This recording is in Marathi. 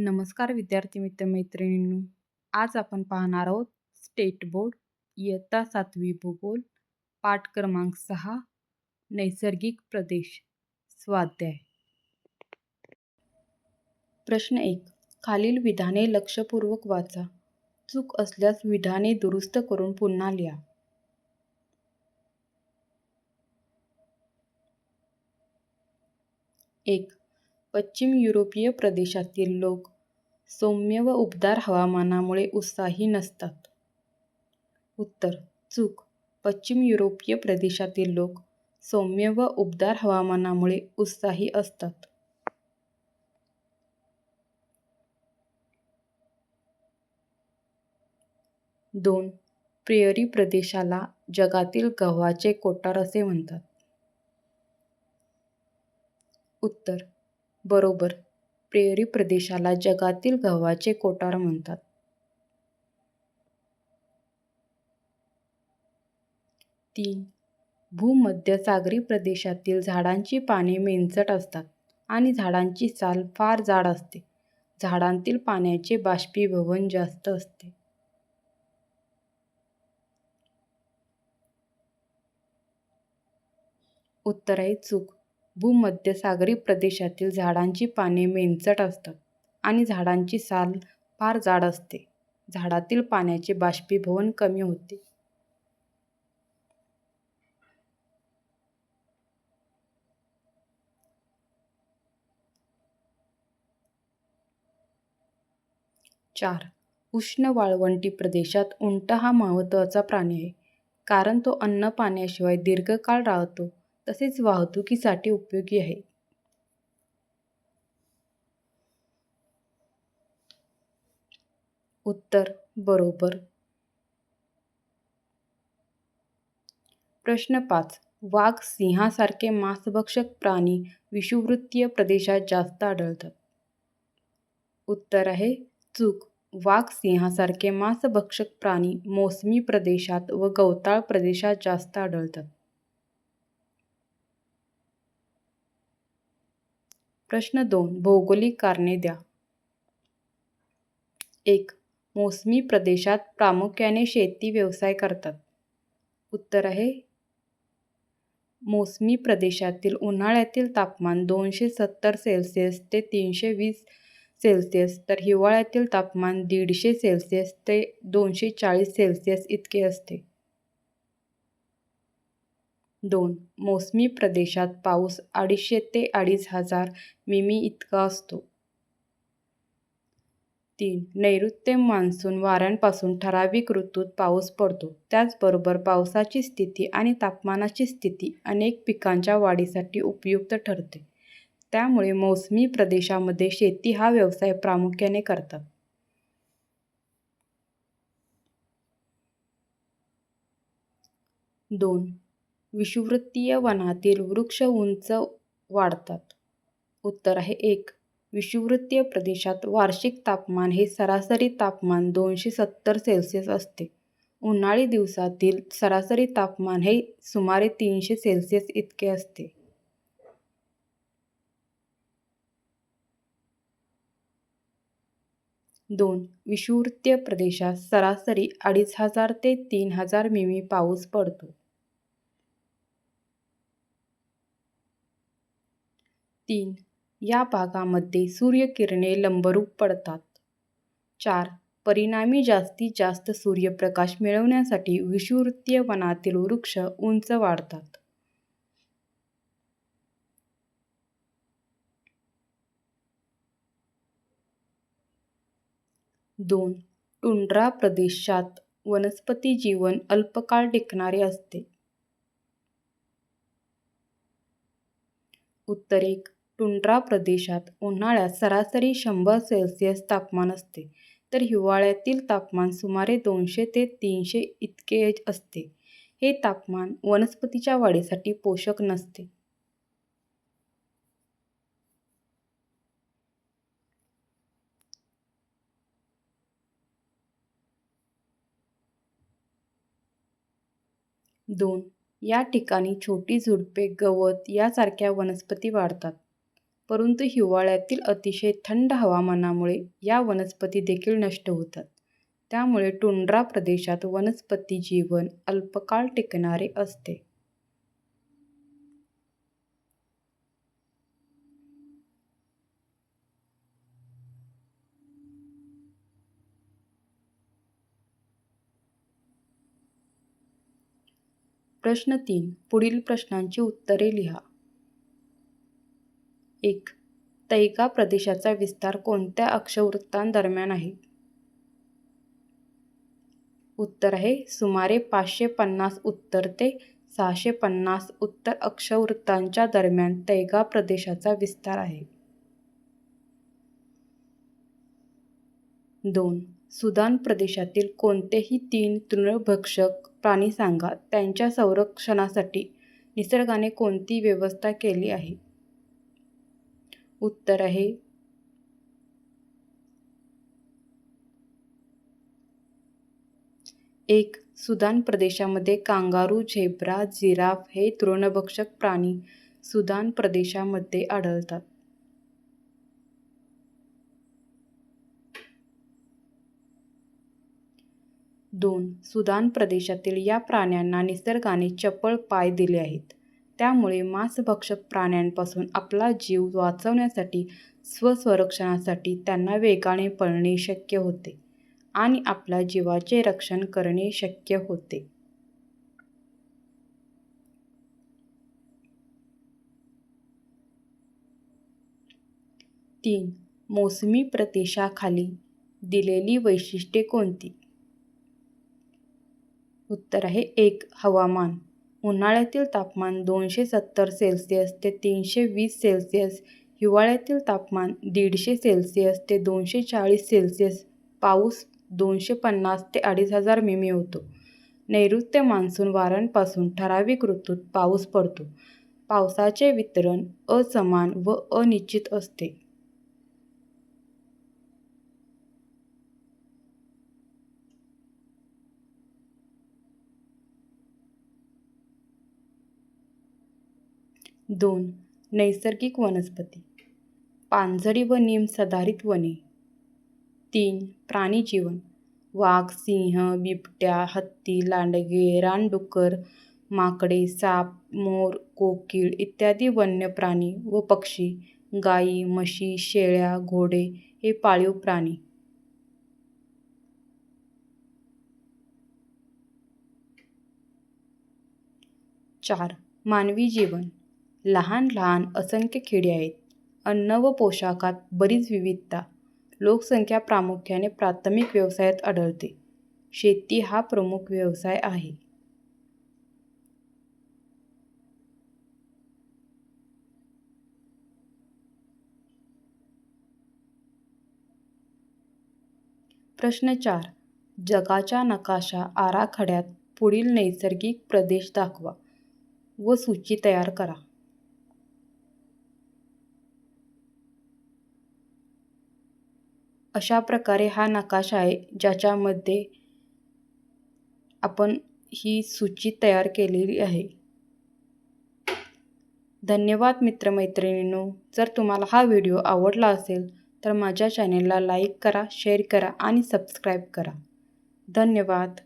नमस्कार विद्यार्थी मित्र मैत्रिणींनो आज आपण पाहणार आहोत स्टेट बोर्ड इयत्ता सातवी भूगोल पाठ क्रमांक सहा नैसर्गिक प्रदेश स्वाध्याय. प्रश्न एक खालील विधाने लक्षपूर्वक वाचा. चूक असल्यास विधाने दुरुस्त करून पुन्हा लिहा. एक पश्चिम युरोपीय प्रदेशातील लोक सौम्य व उबदार हवामानामुळे उत्साही नसतात. उत्तर चूक पश्चिम युरोपीय प्रदेशातील लोक सौम्य व उबदार हवामानामुळे उत्साही असतात. दोन प्रेयरी प्रदेशाला जगातील गव्हाचे कोठार असे म्हणतात. उत्तर बरोबर प्रेयरी प्रदेशाला जगातील गव्हाचे कोटार म्हणतात. तीन भूमध्यसागरी प्रदेशातील झाडांची पाने मेंचट असतात आणि झाडांची साल फार जाड असते. झाडांतील पाण्याचे बाष्पीभवन जास्त असते. उत्तर आहे चूक भूमध्यसागरी प्रदेशातील झाडांची पाने मेंचट असतात आणि झाडांची साल फार जाड असते. झाडातील पाण्याचे बाष्पीभवन कमी होते. चार उष्ण वाळवंटी प्रदेशात उंट हा महत्त्वाचा प्राणी आहे कारण तो अन्न पाण्याशिवाय दीर्घकाळ राहतो तसेच वाहतुकीसाठी उपयोगी आहे. उत्तर बरोबर प्रश्न पाच वाघ सिंहासारखे मांसभक्षक प्राणी विषुववृत्तीय प्रदेशात जास्त आढळतात. उत्तर आहे चूक वाघ सिंहासारखे मांसभक्षक प्राणी मोसमी प्रदेशात व गवताळ प्रदेशात जास्त आढळतात. प्रश्न दोन भौगोलिक कारणे द्या. एक मोसमी प्रदेशात प्रामुख्याने शेती व्यवसाय करतात. उत्तर आहे मोसमी प्रदेशातील उन्हाळ्यातील तापमान दोनशे सत्तर सेल्सिअस ते तीनशे वीस सेल्सिअस तर हिवाळ्यातील तापमान दीडशे सेल्सिअस ते दोनशे चाळीस सेल्सिअस इतके असते. दोन मोसमी प्रदेशात पाऊस अडीचशे ते अडीच हजार मिमी इतका असतो. तीन नैऋत्य मान्सून वाऱ्यांपासून ठराविक ऋतूत पाऊस पडतो. त्याचबरोबर पावसाची स्थिती आणि तापमानाची स्थिती अनेक पिकांच्या वाढीसाठी उपयुक्त ठरते. त्यामुळे मोसमी प्रदेशामध्ये शेती हा व्यवसाय प्रामुख्याने करतात. दोन विषुववृत्तीय वनातील वृक्ष उंच वाढतात. उत्तर आहे एक विषुववृत्तीय प्रदेशात वार्षिक तापमान हे सरासरी तापमान दोनशे सत्तर सेल्सिअस असते. उन्हाळी दिवसातील सरासरी तापमान हे सुमारे तीनशे सेल्सिअस इतके असते. दोन विषुववृत्तीय प्रदेशात सरासरी अडीच हजार ते तीन हजार मिमी पाऊस पडतो. तीन या भागामध्ये सूर्यकिरणे लंबरूप पडतात. चार परिणामी जास्तीत जास्त सूर्यप्रकाश मिळवण्यासाठी विषुवृत्तीय वनातील वृक्ष उंच वाढतात. दोन टुंड्रा प्रदेशात वनस्पती जीवन अल्पकाळ टिकणारे असते. उत्तरेक टुंड्रा प्रदेशात उन्हाळ्यात सरासरी शंभर सेल्सिअस तापमान असते तर हिवाळ्यातील तापमान सुमारे दोनशे ते तीनशे इतके असते. हे तापमान वनस्पतीच्या वाढीसाठी पोषक नसते. दोन या ठिकाणी छोटी झुडपे, गवत यासारख्या वनस्पती वाढतात. परंतु हिवाळ्यातील अतिशय थंड हवामानामुळे या वनस्पती देखील नष्ट होतात. त्यामुळे टुंड्रा प्रदेशात वनस्पती जीवन अल्पकाळ टिकणारे असते. प्रश्न तीन. पुढील प्रश्नांची उत्तरे लिहा. एक. तैगा प्रदेशाचा विस्तार कोणत्या अक्षवृत्तांदरम्यान आहे? उत्तर आहे सुमारे पाचशे पन्नास उत्तर ते सहाशे पन्नास उत्तर अक्षवृत्तांच्या दरम्यान तैगा प्रदेशाचा विस्तार आहे. दोन. सुदान प्रदेशातील कोणतेही तीन तृणभक्षक प्राणी सांगा त्यांच्या संरक्षणासाठी निसर्गाने कोणती व्यवस्था केली आहे? उत्तर आहे. एक सुदान प्रदेशामध्ये कांगारू झेब्रा जिराफ हे तृणभक्षक प्राणी सुदान प्रदेशामध्ये आढळतात. दोन सुदान प्रदेशातील या प्राण्यांना निसर्गाने चपळ पाय दिले आहेत. त्यामुळे मांसभक्षक प्राण्यांपासून आपला जीव वाचवण्यासाठी स्वसंरक्षणासाठी त्यांना वेगाने पळणे शक्य होते आणि आपल्या जीवाचे रक्षण करणे शक्य होते. तीन. मोसमी प्रदेशाखाली दिलेली वैशिष्ट्ये कोणती? उत्तर आहे एक हवामान. उन्हाळ्यातील तापमान दोनशे सत्तर सेल्सिअस ते तीनशे वीस सेल्सिअस हिवाळ्यातील तापमान दीडशे सेल्सिअस ते दोनशे चाळीस सेल्सिअस पाऊस दोनशे पन्नास ते अडीच हजार मिमी होतो. नैऋत्य मान्सून वाऱ्यांपासून ठराविक ऋतूत पाऊस पडतो. पावसाचे वितरण असमान व अनिश्चित असते. दोन. नैसर्गिक वनस्पती. पानझडी व निम सधारित वने. तीन. प्राणीजीवन वाघ सिंह बिबट्या हत्ती लांडगे रानडुक्कर माकडे साप मोर कोकिळ इत्यादी वन्य प्राणी व पक्षी गायी म्हशी शेळ्या घोडे हे पाळीव प्राणी. चार. मानवी जीवन. लहान लहान असंख्य खेडी आहेत. अन्न व पोशाखात बरीच विविधता. लोकसंख्या प्रामुख्याने प्राथमिक व्यवसायात आढळते. शेती हा प्रमुख व्यवसाय आहे. प्रश्न चार. जगाच्या नकाशा आराखड्यात पुढील नैसर्गिक प्रदेश दाखवा व सूची तयार करा. अशा प्रकारे हा नकाशा आहे ज्याच्यामध्ये आपण ही सूची तयार केलेली आहे. धन्यवाद मित्रमैत्रिणींनो. जर तुम्हाला हा व्हिडिओ आवडला असेल तर माझ्या चॅनेलला लाईक करा शेअर करा आणि सबस्क्राईब करा. धन्यवाद.